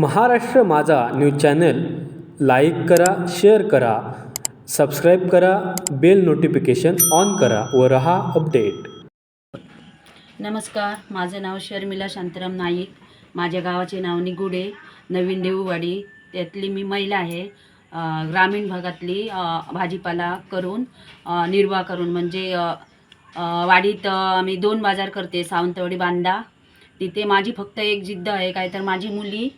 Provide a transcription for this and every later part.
Maharashtra Majha news channel like करा share करा subscribe करा बेल नोटिफिकेशन ऑन करा व रहा अपडेट. नमस्कार माझं नाव शर्मिला शांताराम नाईक. माझ्या गावाचे नाव निगुडे नवीन देऊवाडी. त्यातली मी महिला आहे. ग्रामीण भागातली भाजीपाला करून निर्वाह करून म्हणजे वाडीत मी दोन बाजार करते सावंतवाडी बांधा तिथे माझी फक्त एक जिद्द आहे काय तर माझी मुली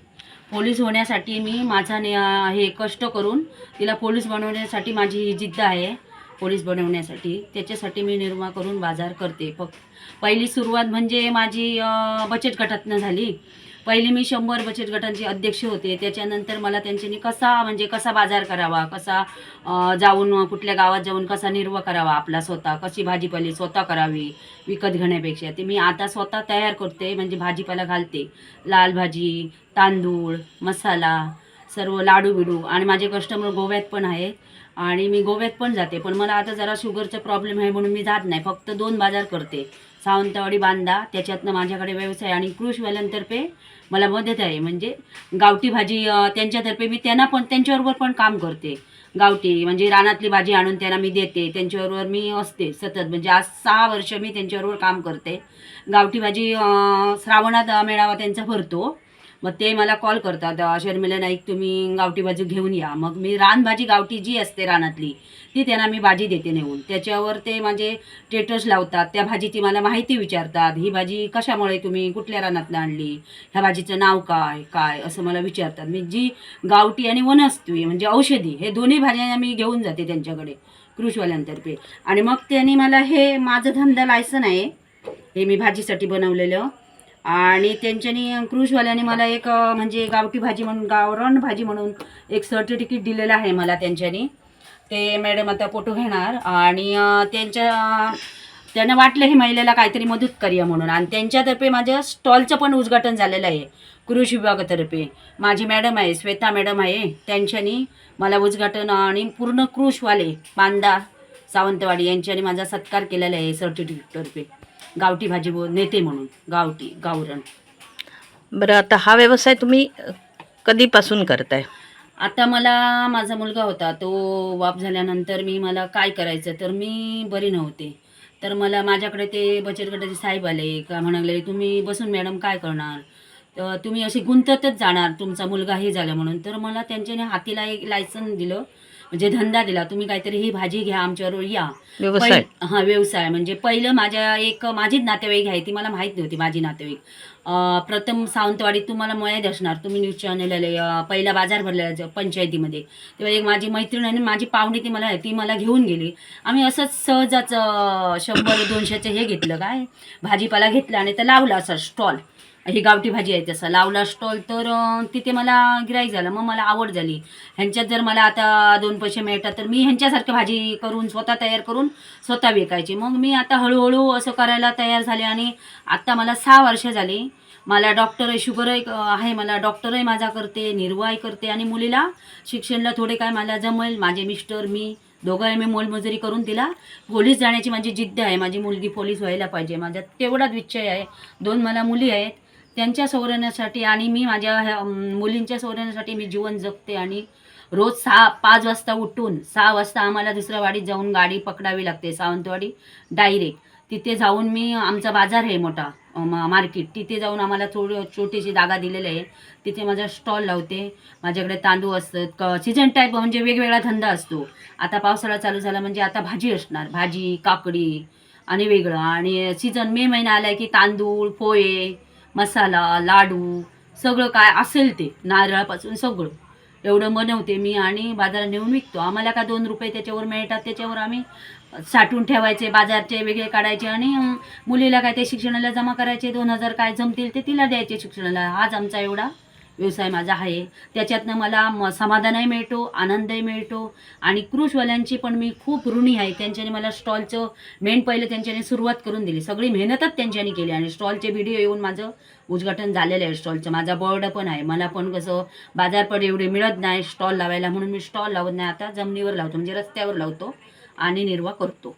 पोलीस होण्यासाठी मी माझा ने हे कष्ट करून तिला पोलीस बनवण्यासाठी माझी ही जिद्द आहे पोलीस बनवण्यासाठी. त्याच्यासाठी मी निर्मा करून बाजार करते. फक्त पहिली सुरुवात म्हणजे माझी बचत गटातनं झाली. पहिली मी शंभर बचत गटांचे अध्यक्ष होते. त्याच्यानंतर मला त्यांच्यानी कसा म्हणजे कसा बाजार करावा कसा जाऊन कुठल्या गावात जाऊन कसा निर्वाह करावा आपला स्वतः कशी भाजीपाली स्वतः करावी विकत घेण्यापेक्षा. ते मी आता स्वतः तयार करते म्हणजे भाजीपाला घालते. लाल भाजी तांदूळ मसाला सर्व लाडू बिडू आणि माझे कस्टमर गोव्यात पण आहेत. आणि मी गोव्यात पण जाते पण मला आता जरा शुगरचा प्रॉब्लेम आहे म्हणून मी जात नाही फक्त दोन बाजार करते. सावंतवाडी बांधा त्याच्यातनं माझ्याकडे व्यवसाय आणि कृषवाल्यांतर्फे मला मदत आहे. म्हणजे गावठी भाजी त्यांच्यातर्फे मी त्यांना पण त्यांच्याबरोबर पण काम करते. गावठी म्हणजे रानातली भाजी आणून त्यांना मी देते. त्यांच्याबरोबर मी असते सतत. म्हणजे आज सहा वर्ष मी त्यांच्याबरोबर काम करते. गावठी भाजी श्रावणात मेळावा त्यांचा भरतो. मग ते मला कॉल करतात शर्मिला नाईक तुम्ही गावठी भाजी घेऊन या. मग मी रानभाजी गावठी जी असते रानातली ती त्यांना मी भाजी देते नेऊन. त्याच्यावर ते माझे टेटर्स लावतात त्या भाजीची मला माहिती विचारतात ही भाजी कशामुळे तुम्ही कुठल्या रानातनं आणली? ह्या भाजीचं नाव काय? काय? असं मला विचारतात. मी जी गावठी आणि वनस्पती म्हणजे औषधी हे दोन्ही भाज्या मी घेऊन जाते त्यांच्याकडे कृषीवाल्यांतर्फे. आणि मग त्यांनी मला हे माझं धंदा लायसन आहे. हे मी भाजीसाठी बनवलेलं. आणि त्यांच्यानी क्रूशवाल्याने मला एक म्हणजे गावठी भाजी म्हणून गावरण भाजी म्हणून एक सर्टिफिकेट दिलेलं आहे मला त्यांच्यानी. ते मॅडम आता फोटो घेणार आणि त्यांच्या त्यांना वाटलं हे महिलेला काहीतरी मदत करूया म्हणून. आणि त्यांच्यातर्फे माझ्या स्टॉलचं पण उद्घाटन झालेलं आहे कृषी विभागातर्फे. माझी मॅडम आहे श्वेता मॅडम आहे त्यांच्यानी मला उद्घाटन आणि पूर्ण क्रूशवाले बांदा सावंतवाडी यांच्यानी माझा सत्कार केलेला आहे सर्टिफिकेटतर्फे गावठी भाजी नेते म्हणून गावठी गावरण. बरं आता हा व्यवसाय तुम्ही कधीपासून करताय? आता मला माझा मुलगा होता तो वाप झाल्यानंतर मी मला काय करायचं तर मी बरी नव्हते. तर मला माझ्याकडे ते बचत गटाचे साहेब आले का म्हणाले तुम्ही बसून मॅडम काय करणार? तर तुम्ही असे गुंततच जाणार तुमचा मुलगा हे झालं म्हणून. तर मला त्यांच्याने हातीला एक लायसन दिलं. म्हणजे धंदा दिला. तुम्ही काहीतरी ही भाजी घ्या आमच्याबरोबर या. व्यवसाय. हा व्यवसाय. म्हणजे पहिलं माझ्या एक माझीच नातेवाईक आहे ती मला माहीत नव्हती माझी नातेवाईक. अं, प्रथम सावंतवाडीत तुम्हाला माहीत असणार. तुम्ही न्यूज चॅनल पहिला बाजार भरलेला ज- पंचायतीमध्ये. तेव्हा एक माझी मैत्रीण आणि माझी पाहुणी ती मला ती मला घेऊन गेली. आम्ही असंच सहजच अं, शंभर दोनशेचं हे घेतलं. काय? भाजीपाला घेतला आणि तर लावला असा स्टॉल. ही गावठी भाजी आहे तसा. लावला स्टॉल तर तिथे मला गिराईक झालं. मग मला आवड झाली. ह्यांच्यात जर मला आता दोन पैसे मिळतात तर मी ह्यांच्यासारखं भाजी करून स्वतः तयार करून स्वतः विकायची. मग मी आता हळूहळू असं करायला तयार झाले आणि आत्ता मला सहा वर्ष झाली. मला डॉक्टर आहे शुगर आहे मला. डॉक्टरही माझा करते निर्वाही करते आणि मुलीला शिक्षणला थोडे काय मला जमेल. माझे मिस्टर मी दोघं मी मोलमजुरी करून तिला पोलीस जाण्याची माझी जिद्द आहे. माझी मुलगी पोलीस व्हायला पाहिजे. माझ्यात तेवढाच विच्छय आहे. दोन मला मुली आहेत. त्यांच्या सौरण्यासाठी आणि मी माझ्या ह्या, मुलींच्या सौरण्यासाठी मी जीवन जगते आणि रोज सहा पाच वाजता उठून सहा वाजता आम्हाला दुसऱ्या वाडीत जाऊन गाडी पकडावी लागते सावंतवाडी डायरेक्ट. तिथे जाऊन मी आमचा बाजार आहे मोठा मा- मार्केट. तिथे जाऊन आम्हाला थोडी छोटीशी जागा दिलेली आहे. तिथे माझा स्टॉल लावते. माझ्याकडे तांदूळ असतात क सीझन टाईप म्हणजे वेगवेगळा धंदा असतो. आता पावसाळा चालू झाला म्हणजे आता भाजी असणार भाजी काकडी आणि वेगळं. आणि सीझन मे महिना आला की तांदूळ पोहे मसाला लाडू सगळं काय असेल ते नारळापासून सगळं. एवढं बनवते मी आणि बाजारात नेऊन विकतो. आम्हाला का दोन रुपये त्याच्यावर मिळतात त्याच्यावर आम्ही साठवून ठेवायचे बाजारचे वेगळे काढायचे आणि मुलीला काय ते शिक्षणाला जमा करायचे दोन हजार काय जमतील ते तिला द्यायचे शिक्षणाला. हाच आमचा एवढा व्यवसाय माझा आहे. त्याच्यातनं मला म समाधानही मिळतो आनंदही मिळतो आणि क्रूशवाल्यांची पण मी खूप ऋणी आहे. त्यांच्याने मला स्टॉलचं मेन पहिलं त्यांच्याने सुरुवात करून दिली. सगळी मेहनतच त्यांच्याने केली आणि स्टॉलचे व्हिडिओ येऊन माझं उद्घाटन झालेलं आहे स्टॉलचं. माझा बर्ड पण आहे. मला पण कसं बाजारपट एवढे मिळत नाही स्टॉल लावायला म्हणून मी स्टॉल लावत नाही. आता जमिनीवर लावतो म्हणजे रस्त्यावर लावतो आणि निर्वाह करतो.